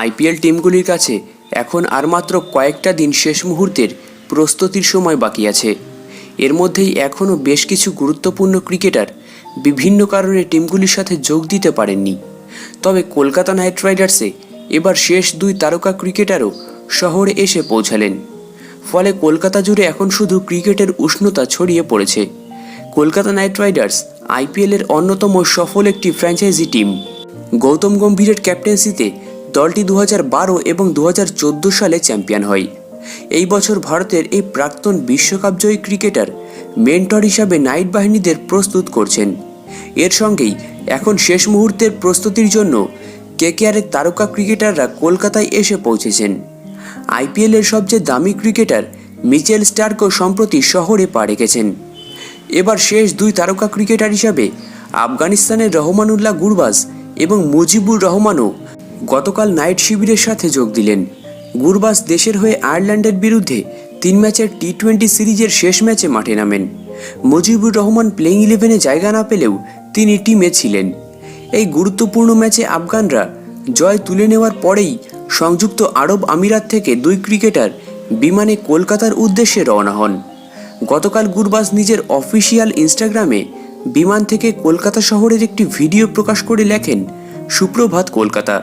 IPL টিমগুলির কাছে এখন আর মাত্র কয়েকটা দিন শেষ মুহূর্তের প্রস্তুতির সময় বাকি আছে। এর মধ্যেই এখনও বেশ কিছু গুরুত্বপূর্ণ ক্রিকেটার বিভিন্ন কারণে টিমগুলির সাথে যোগ দিতে পারেননি। তবে কলকাতা নাইট রাইডার্সে এবার শেষ দুই তারকা ক্রিকেটারও শহরে এসে পৌঁছালেন। ফলে কলকাতা জুড়ে এখন শুধু ক্রিকেটের উষ্ণতা ছড়িয়ে পড়েছে। কলকাতা নাইট রাইডার্স আইপিএলের অন্যতম সফল একটি ফ্র্যাঞ্চাইজি টিম। গৌতম গম্ভীরের ক্যাপ্টেন্সিতে দলটি দু বারো এবং দু হাজার চোদ্দ সালে চ্যাম্পিয়ন হয়। এই বছর ভারতের এই প্রাক্তন বিশ্বকাপজয়ী ক্রিকেটার, মেন্টর হিসাবে নাইট বাহিনীদের প্রস্তুত করছেন। এর সঙ্গেই এখন শেষ মুহূর্তের প্রস্তুতির জন্য কেকেআরের তারকা ক্রিকেটাররা কলকাতায় এসে পৌঁছেছেন। আইপিএলের সবচেয়ে দামি ক্রিকেটার মিচেল স্টার্কও সম্প্রতি শহরে পা রেখেছেন। এবার শেষ দুই তারকা ক্রিকেটার হিসাবে আফগানিস্তানের রহমানুল্লাহ গুরবাজ এবং মুজিবুর রহমানও গতকাল নাইট শিবিরের সাথে যোগ দিলেন। গুরবাস দেশের হয়ে আয়ারল্যান্ডের বিরুদ্ধে তিন ম্যাচের টি টোয়েন্টি সিরিজের শেষ ম্যাচে মাঠে নামেন। মুজিবুর রহমান প্লেইং ইলেভেনে জায়গা না পেলেও তিনি টিমে ছিলেন। এই গুরুত্বপূর্ণ ম্যাচে আফগানরা জয় তুলে নেওয়ার পরেই সংযুক্ত আরব আমিরাত থেকে দুই ক্রিকেটার বিমানে কলকাতার উদ্দেশ্যে রওনা হন। গতকাল গুরবাস নিজের অফিসিয়াল ইনস্টাগ্রামে বিমান থেকে কলকাতা শহরের একটি ভিডিও প্রকাশ করে লেখেন, সুপ্রভাত কলকাতা।